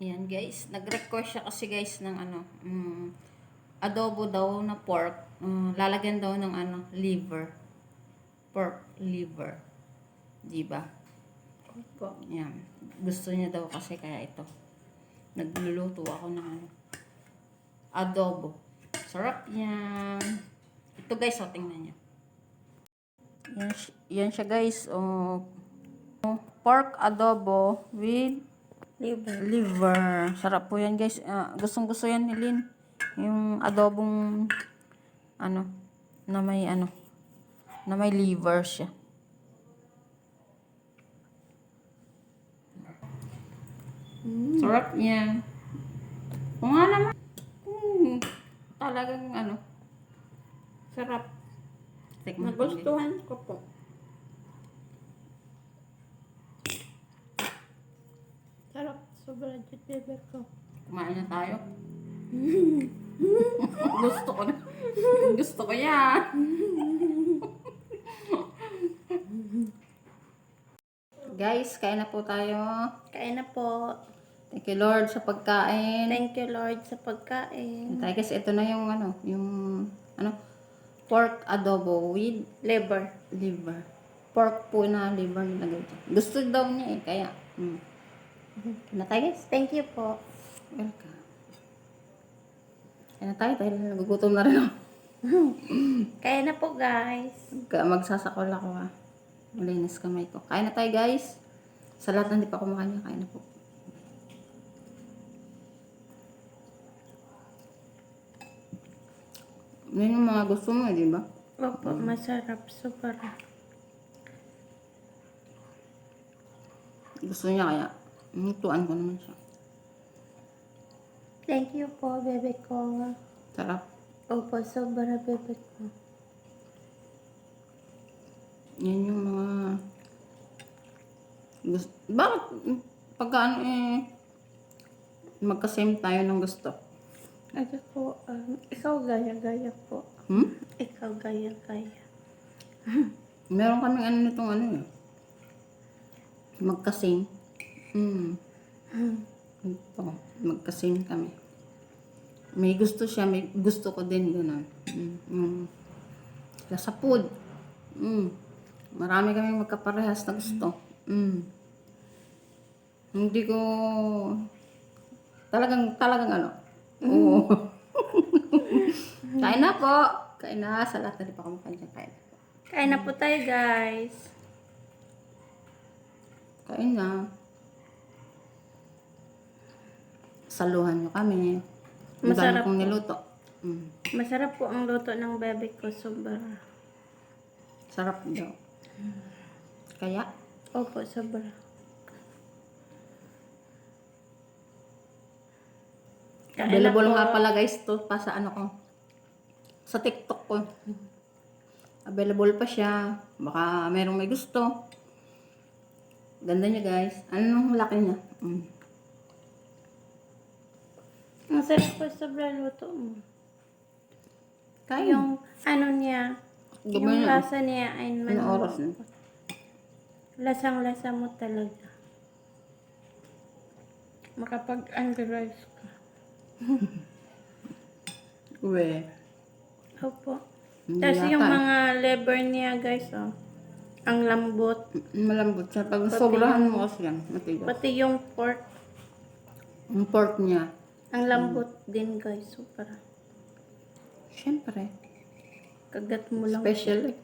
Yan guys, nag-request siya kasi guys ng ano, mm, adobo daw na pork. Mm, lalagyan daw ng ano, liver. Pork liver. Di ba? Opo. Yan. Gusto niya daw kasi kaya ito. Nagluluto ako ng ano, adobo. Sarap yan. Ito guys, o tingnan niyo. Yan, yan siya guys. Oh, pork adobo with Liver. liver. Sarap po yan guys. Ah, gustong gusto yan ni Lynn. Yung adobong ano na may ano na may liver siya. Sarap niya. Kung nga naman. Hmm, talagang ano. Sarap. Nagustuhan ko po. Sarap. Sobra dyan, bebe ko. Kumain na tayo. Gusto ko na. Gusto ko yan. Guys, kain na po tayo. Kain na po. Thank you Lord sa pagkain. Thank you, Lord, sa pagkain. Tayo guys, ito na yung ano, yung ano, pork adobo with Liver. liver. Pork po na liver nilagay. Gusto daw niya eh, kaya. Mm. Na tayo guys. Thank you po. Welcome. Kain na tayo dahil nagugutom na rin ako. Kain na po, guys. Magsasakol ako ha. Malinis kamay ko. Kain na tayo guys. Sa lahat na hindi pa kumakain niya, kain na po. Yun yung mga gusto mo, eh, di ba? Opo, masarap. Sobra. Gusto niya kaya. Nutuan ko naman siya. Thank you po, bebe ko. Sarap. Opo, sobra, bebe ko. Yan yung mga... Gusto, bakit pagka ano eh... Magka-same tayo ng gusto. Ano po, um, ikaw gaya-gaya po. Hmm? Ikaw gaya-gaya. Meron kaming ano nitong ano eh. Magka-same. Hmm. Ito. Magka-same kami. May gusto siya, may gusto ko din gano'n. Mm. Mm. Sa food. Mm. Marami kami magkaparehas na gusto. Mm. Hindi ko talagang talagang ano. Oo. Kain na po. Kain na. Sa lahat na di pa kumakain dyan. Kain na po. Kain na po tayo, guys. Kain na. Saluhan nyo kami. Ang dami Masarap kong po. niluto. Mm. Masarap po ang luto ng bebe ko. Sobra. Sarap daw. Kaya, Opo, sobra. Available nga pala guys to pa sa ano ko. Sa TikTok ko. Available pa siya. Baka merong may gusto. Ganda niya guys. Ano nung laki niya? Mm. Ang sarap po sobra luto mo. Yung ano niya, Gabi yung na. lasa niya ay Ano oras na? Lasang-lasa mo talaga. Makapag-underize ka. Uwe. Opo. Hindi Tapos yung yata. mga liver niya, guys, oh. Ang lambot. Malambot siya. Pag sobrahan mo kasi yan. Matigas. Pati yung pork. Yung pork niya. Ang lambot din, guys. Super. Siyempre. Kagat mo lang. Special eh.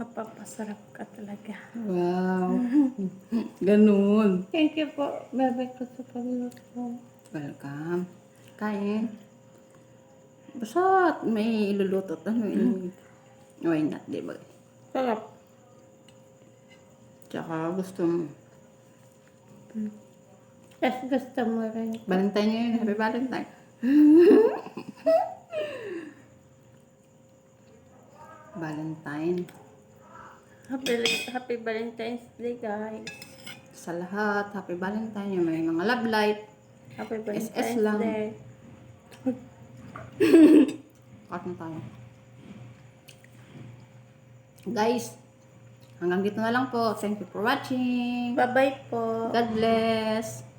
Mapapasarap ka talaga. Wow. Ganun. Thank you po, bebe ko sa pagluto. Welcome. Kain. Basta may iluluto. Ano yung... Why not, di ba? Sarap. Tsaka gusto mo. Tapos gusto mo rin. Valentine yun. Happy Valentine. Valentine. Happy, happy Valentine's Day, guys. Sa lahat, Happy Valentine. Yung may mga love light. Happy SS Valentine's lang. Day. Cut na tayo. Guys, hanggang dito na lang po. Thank you for watching. Bye-bye po. God bless.